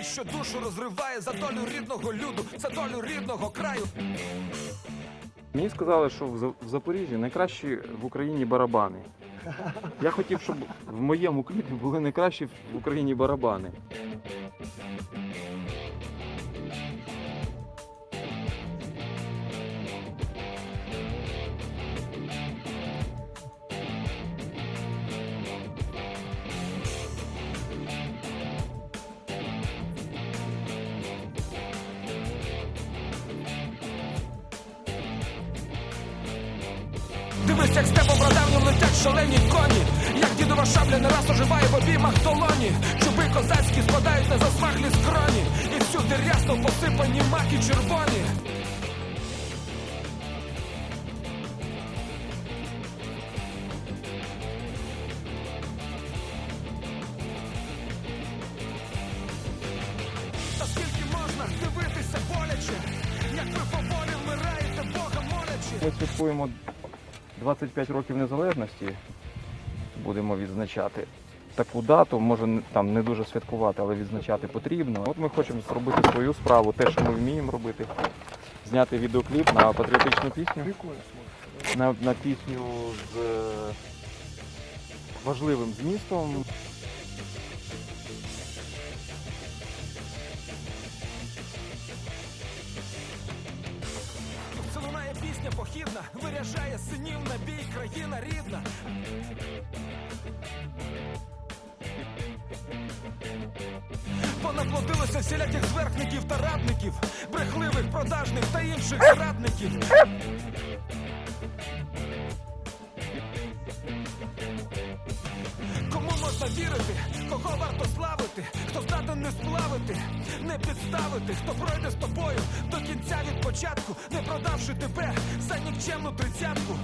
біль, що душу розриває за долю рідного люду, за долю рідного краю. Мені сказали, що в Запоріжжі найкращі в Україні барабани. Я хотів, щоб в моєму кліпі були найкращі в Україні барабани. Дивись, як степом брадавним летять шалені коні, як дідова шабля не раз оживає в обіймах долоні. Чуби козацькі спадають на засмаглі скроні, і всюди рясно посипані маки червоні. Та скільки можна дивитися боляче, як ви поволі вмираєте, Бога молячи. Ми святкуємо 25 років незалежності. Будемо відзначати таку дату. Може там не дуже святкувати, але відзначати потрібно. От ми хочемо зробити свою справу, те, що ми вміємо робити. Зняти відеокліп на патріотичну пісню. На, на пісню з е, важливим змістом. Виряжає синів на бій, країна рідна. Понаплодилося всіляких зверхників та радників, брехливих, продажних та інших зрадників. Кому можна вірити, здатен не сплавити, не підставити, хто пройде з тобою до кінця від початку, не продавши тебе за нікчемну тридцятку.